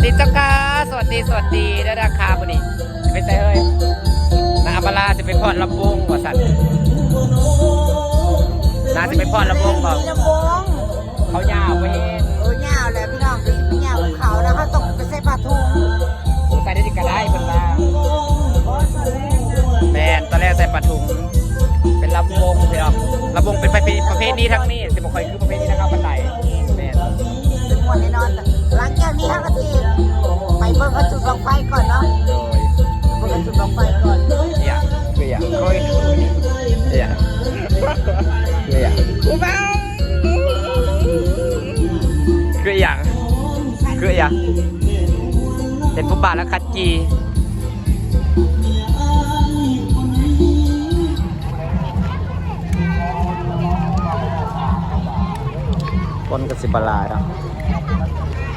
วัสดีเจ้าค่ะสวัสดีสวัสดีได้ราคาบุนี่ไปใส่เฮ้ยนาอัปลาจะไปพอดลำวงว่าสัตว์นาจะไปพอดลำวงบอกมีลำวงเขายาวไปเองโอ้ยาวเลยพี่น้องคือพี่ยาวของเขาแล้วเขาตกไปใส่ปลาทูสงสัยได้ดีก็ได้เพิ่นว่าแมนตอนแรกใส่ปลาถุงเป็นลำวงพี่น้องลำวงเป็นประเพประเพณีทั้งนี้สิบอกใครคือประเพณีนะครับบันไดแมนเป็นมวนแน่นอนหลังจากนี้ห้ากะทีไป เบิ่งกระจุดบังไฟก่อนเนาะโดยเบิ่งกระจุดบังไฟก่อนเกี่ยเกี่ยโอ้ยเกี่ยเกี่ยกูบ้าคืออย่างคืออย่างเป็นผู้บาทแล้วคัดจีคนกสิบลายเนาะ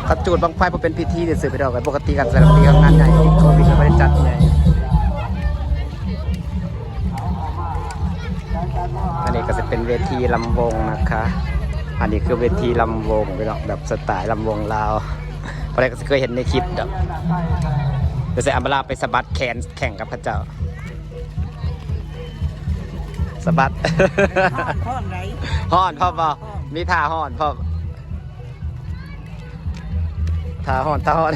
ขัดจูดบางไฟพอเป็นพิธีเดี๋ยวสื่อไปดอกกันปกติกันสลับปีกับงานใหญ่โควิดไม่ได้จัดไงอันนี้ก็จะเป็นเวทีลำวงนะคะ อันนี้คือเวทีลำวงไปเนาะแบบสไตล์ลำวงลาวเพราะอะไรก็เคยเห็นในคลิปดอกเดี๋ยวใส่อัมบาลาไปสะบัดแขนแข่งกับพระเจ้าสะบัดพ่อไหนห่อนพ่อบ่มีท่าห่อนพ่อ ท่าห่อนท่าห่อน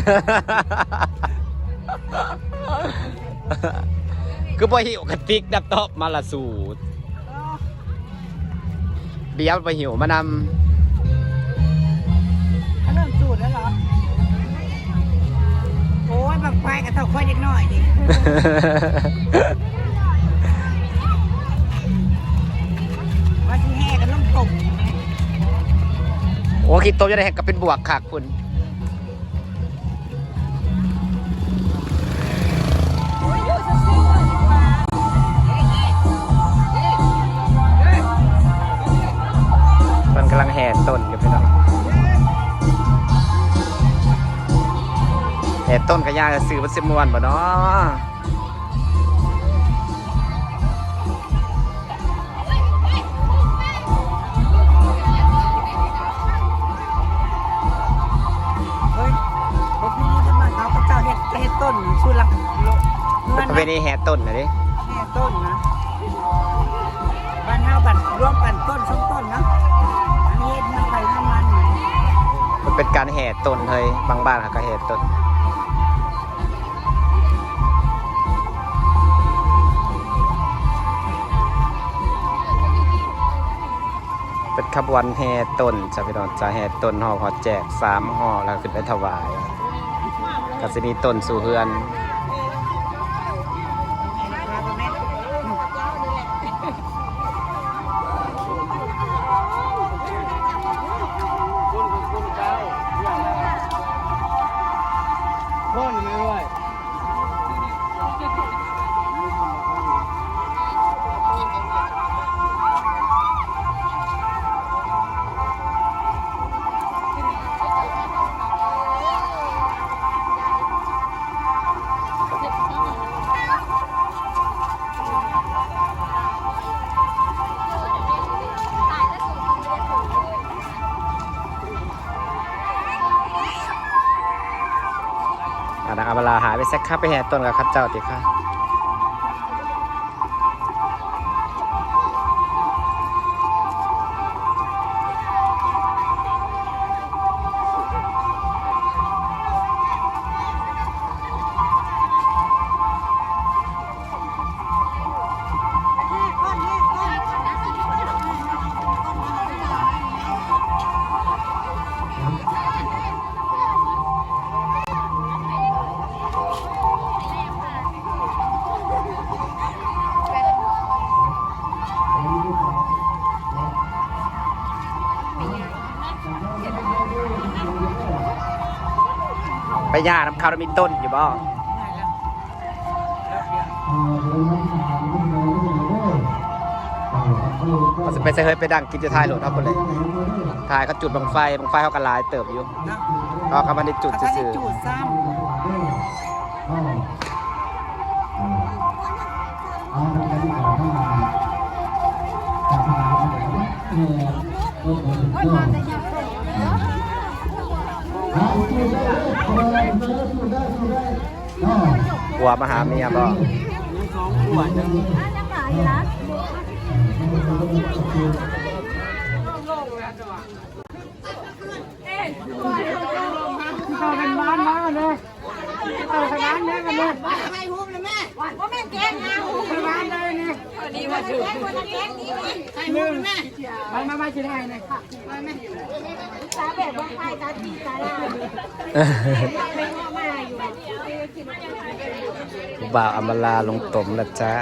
คือบ่หิวกระติกดับตอบมาละสูตรเบียร์ไปหิวมานเขาเริ่มจูดแล้วเหรอ โอ้ยบังไฟกับเท่าค่อยเล็กน้อยดิำ ว่าที่แห่กันล่มตกโอ้คิดโตจะได้แหกกับเป็นบวกคักคุณ ต้นอยู่พี่น้องแห่ต้นกระยาจะซื้อมันสิมวนบ่เนาะเฮ้ยพวกนี้จะมาเอาพระเจ้าเฮ็ดเฮ็ดต้นชูลังเงินประเพณีแห่ต้นนะดิแห่ต้นนะ การแห่ต้นเฮ้ยบางบ้านเขาก็แห่ต้นเป็นขบวนแห่ต้นจะพี่น้องจะแห่ต้นห่อพอแจกสามห่อแล้วขึ้นไปถวายก็จะมีต้นสู่เฮือน นะเอาเวลาหายไปสักคับไปแห่ต้นกับข้าเจ้าติค่ะ ไปย่าน้ำข้าวแล้วมีต้นอยู่บ่เขาจะไปเซเฮยไปดังกินจะทายโหลดเท่าคนเลยทายเขาจุดบังไฟบังไฟเขากระลายเติบอยู่เขาก็มาได้จุดเขาซื่ได้อ กลัวมาหาเมียบ่มีสองขวดนะเข้ากันบ้านมากันเลยเข้ากันบ้านเนี่ยกันเลยไม่หุ้มเลยแม่ว่าแม่แกงงาหุ้มเข้าบ้านเลย นี่ดีมาถึงคนละแกงนี้ไหมใช่หุ้มแม่มามามาชิได้เลยตาแบบว่าใครตาตีตาลาไม่ว่ามาอยู่บ่าวอมาลาลงตมละจ้า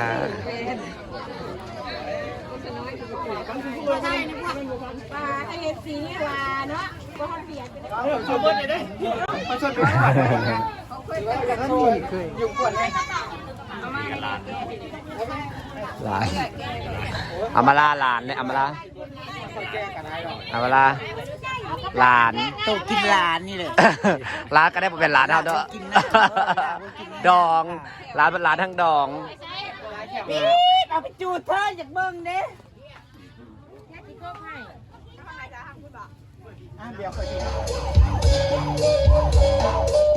ใช่นะพวกปลาไอเอฟซีว่าเนาะก็เขาเปลี่ยนไปเลยห ลานอำมาลาหลานเนี่ยอำมาลาอำมาลาหลานโตกินหลานนี่เลยร้านก็ได้เป็นร้านเท่าเด้อกินนะดองร้านเป็นร้านทั้งดองปี๊ดเอาไปจูดเธอจากเบิ่งเด้อะเดี๋ยวค่อยดู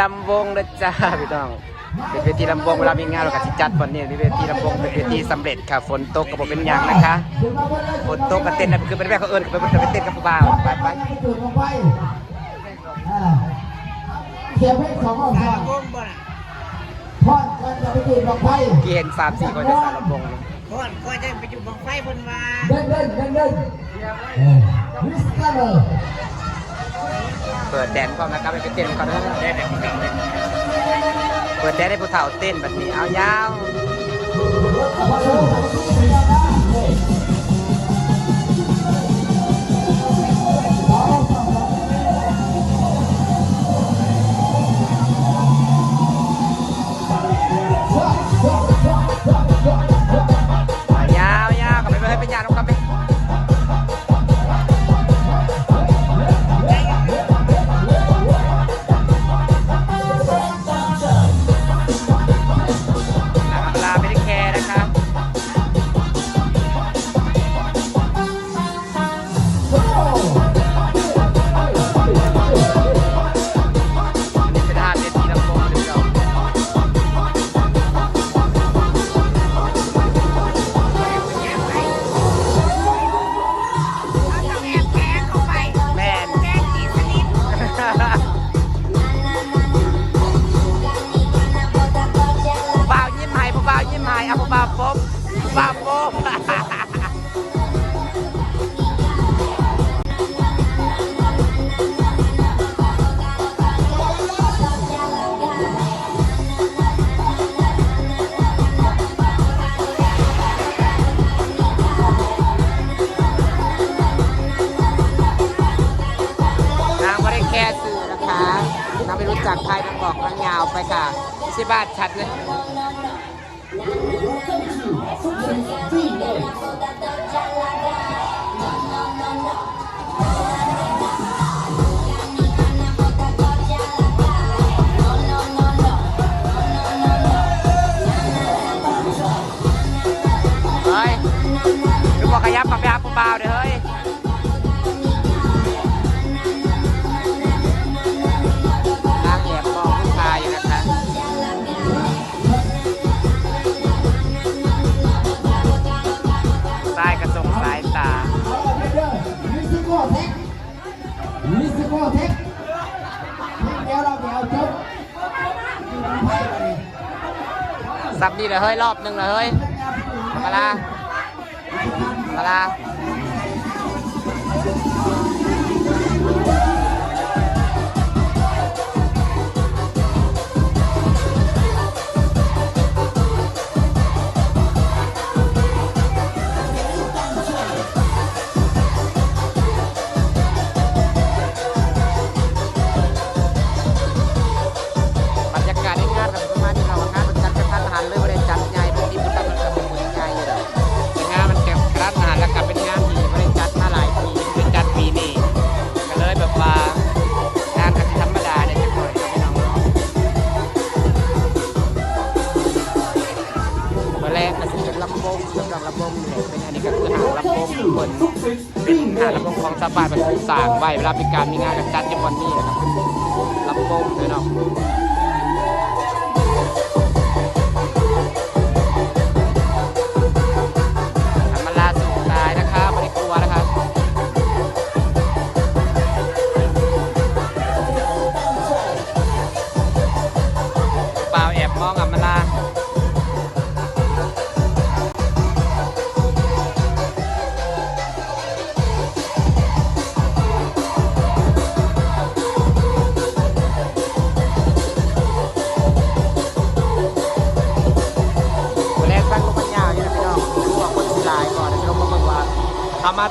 ลำวงนะจ้าพี่น้อง เป็นเวทีลำวงเวลามีงานเราก็สิจัดวันนี้มีเวทีลำวงเป็นเวทีสำเร็จค่ะฝนตกก็บ่เป็นหยังนะคะฝนตกก็เต้นนะคือเป็นแม่เขาเอิญก็ไปไปเต้นกับผู้บ่าวไปไปจุดลงไปอ่าเขียนให้สองเอาพอดวงบ่น่ะพอดกันจะไปจุดลงไปกี่เห็นสามสี่คนจะสารลำวงเลยก่อนก็จะไปจุดบังไฟบนว่าเดินเดินเดินเดินเออวิสกันเลย เปิดแดนพร้อมนะครับไปเต้นก่อนนะเปิดแดนให้ผู้เฒ่าเต้นแบบนี้เอายาว ชิบาทชัดเลยเฮ้ยดูบอกขยับกับยาผู้บ่าเด้อเฮ้ย โก้เทคเดียวเราเดียวจบสับนี่เลยเฮ้ยรอบหนึ่งเลยเฮ้ยมาลามาลา สร้างไว้เวลามีการมีงานกันจัดอยู่วันนี้นะครับลำวงเลยเนาะ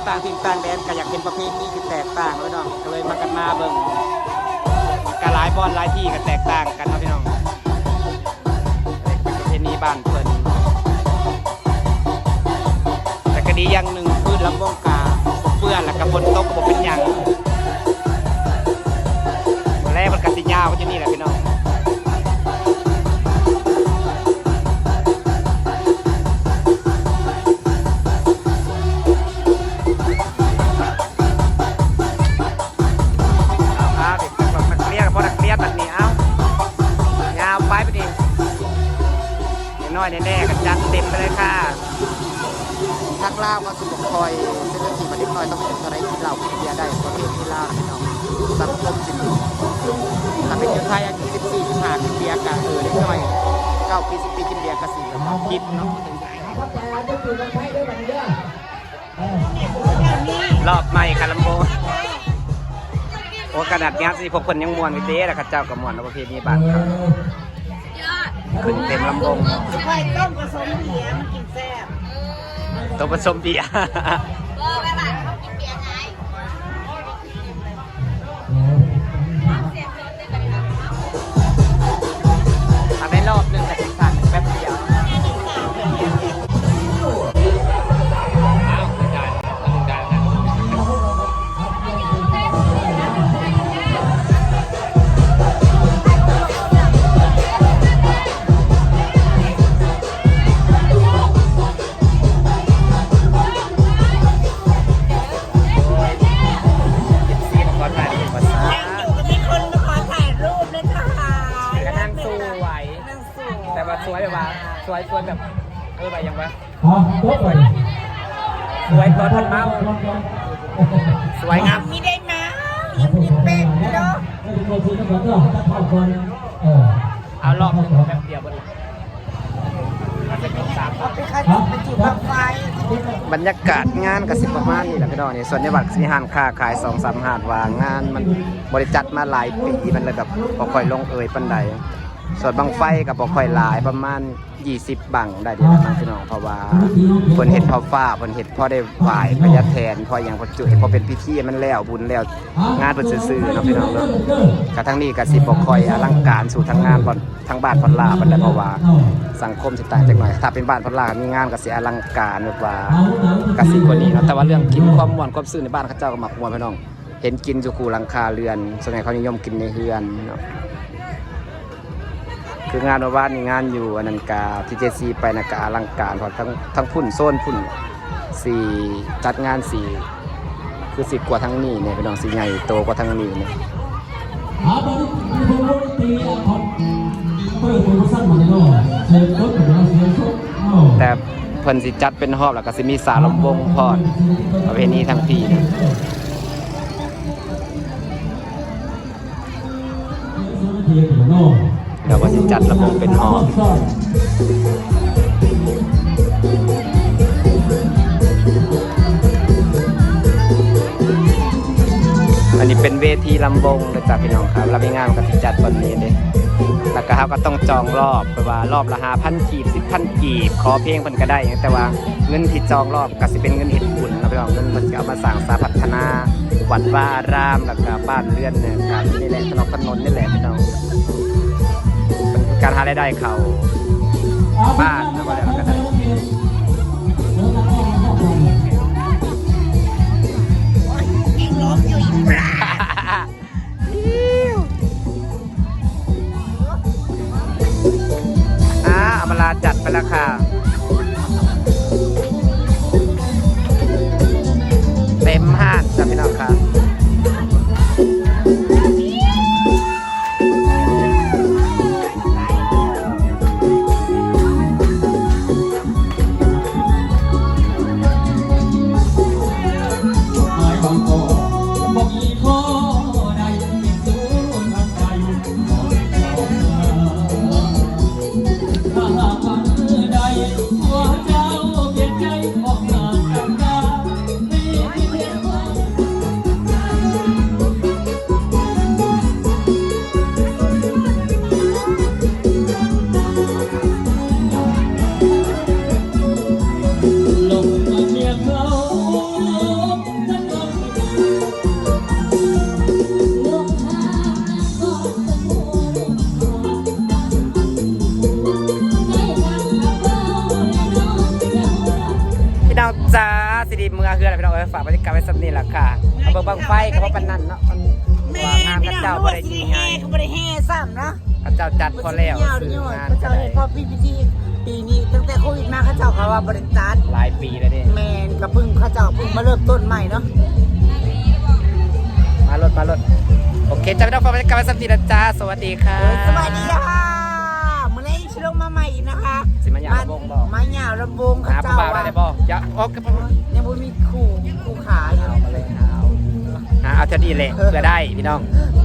ต่างถิ่นต่างแดนก็อยากเห็นประเพณีที่แตกต่างนะพี่น้องก็เลยมากันมาเบิ่งการหลายบอลหลายที่ก็แตกต่างกันนะพี่น้องประเพณีบ้านเพิ่นแต่ก็ดีอย่างหนึ่งพืชลำวงกาเปื้อนแล้วก็บนโต๊ะก็บ่เป็นหยังแรกมันกสิยาวก็จะนี่แหละพี่น้อง อยแน่ๆกันจัดเต็มไปเลยค่ะทักล่ามาสุขคอยเส้นเลือดสีมาเล็กน้อยต้องเป็นอะไรกินเหล้าเบียได้ประเภทที่ล่าวนะพี่น้องสังคมสิบถ้าเป็นอยู่ไทยอายุสิบสี่สิบห้ากินเบียร์กันเออเล็กน้อยเก้าปีสิบปีกินเบียร์กันสี่แล้วคิดเนาะรอบใหม่คาลัมโบโอ้กระดาษงานสิพวกคนยังมวนวิเด้ละข้าเจ้ากับมวนประเพณีบ้านครับ ขึ้นเต็มลำบง ไข่ต้มผสมเบียร์มันกินแซ่บ ตัวผสมเบียร์ รอบหนึ่งแบบเดียวบนมันจะเป็นสามรอบไปคันไปจุดบังไฟบรรยากาศงานกับสิประมาณนี้แหละพี่น้องนี่ส่วนในวัดสิมีห้านค้าขายสองสามหาดวางงาน มันบริจัดมาหลายปีมันเลยแบบบ่ค่อยลงเอยปันใดส่วนบังไฟกับบ่ค่อยหลายประมาณ 20บังได้เดียวนะพี่น้องเพราะว่าเพิ่นเฮ็ดพอฟ้าเพิ่นเฮ็ดพอได้ไหว้พญาแทนพออย่างพอจุพอเป็นพิธีมันแล้วบุญแล้วงานเพิ่นซื่อๆเนาะพี่น้องเนาะกระทั้งนี้ก็สิบ่ค่อยอลังการสู่ทางงานบ่ทางบ้านพอลลาปานใดเพราะว่าสังคมสิต่างจักหน่อย ถ้าเป็นบ้านพอลลามีงานก็สิอลังการแบบว่ากระสิกว่านี้เนาะแต่ว่าเรื่องกินความม่วนความซื่อในบ้านเขาเจ้าก็มักม่วนพี่น้อง เห็นกินอยู่คูหลังคาเรือนส่วนใหญ่เขานิยมกินในเรือนเนาะ คืองานว่านนี่งานอยู่อนันกาทีเจซีไปนะกาอลังการพราะทั้งทั้งพุ่นโซนพุ่นสี่จัดงานสี่คือสิกว่าทั้งนี้เนี่ยพี่น้องสีใหญ่โตกว่าทั้งนี้เนี่ยหาบริมีคนบริตีอ่พันมาในโลกเชิญรถของเราเชิญรถเอ้าแต่เพิ่นสิจัดเป็นหอบแล้วก็สิมีสารลำวงพอดประเพณีทั้งปีนี่ยเทียบกับโลก เดี๋ยวก็สิจัดระบบเป็นหอบอันนี้เป็นเวทีลำวงเลยจ้ะพี่น้องครับรับงานกับจัดวันนี้เด้แล้วก็เขาก็ต้องจองรอบแปลว่ารอบละห้าพันกีบสิบพันกีบ ขอเพลงเพิ่นก็ได้ แต่ว่าเงินที่จองรอบก็สิเป็นเงินเห็ดบุญนะพี่น้องเงินเพิ่นจะเอามาสร้างสาพัฒนาวัดว่ารามแล้วก็บ้านเรือนเนี่ยการนี่แหละถนนนนนี่แหละพี่น้อง การหารายได้เขาบ้านแล้วก็แล้วก็ได้ยิงล้มอาอมราจัดไปแล้วค่ะ เจ้ารู้บ่ว่าได้สิยิ่งแห่ใหญ่เขาบ่ได้แห่ซ้ำนะพระเจ้าจัดพอแล้วยาวซื้อเยอะงานพระเจ้าเห็นพอพี่พิธีปีนี้ตั้งแต่โควิดมาเขาเจ้าเขาว่าบริจาคหลายปีแล้วเด้แมนกับพึ่งเขาเจ้าพึ่งมาเริ่มต้นใหม่เนาะมารถมารถโอเคจะไม่ต้องฝากบรรยากาศไว้สักนี่นะจ้าสวัสดีค่ะเออสวัสดีค่ะมื่อนี้ชิลงมาใหม่อีกนะคะสิมาหยาลำวงบ่มาหยาลำวงเขาหาผู้เจ้าบ่าวได้ว่าเลยบ่อย่าโอเคยังบ่มีคู่คู่ขาอยู่เอามาเลยเอาหาเอาเท่านี้เลยเพื่อได้พี่น้องเ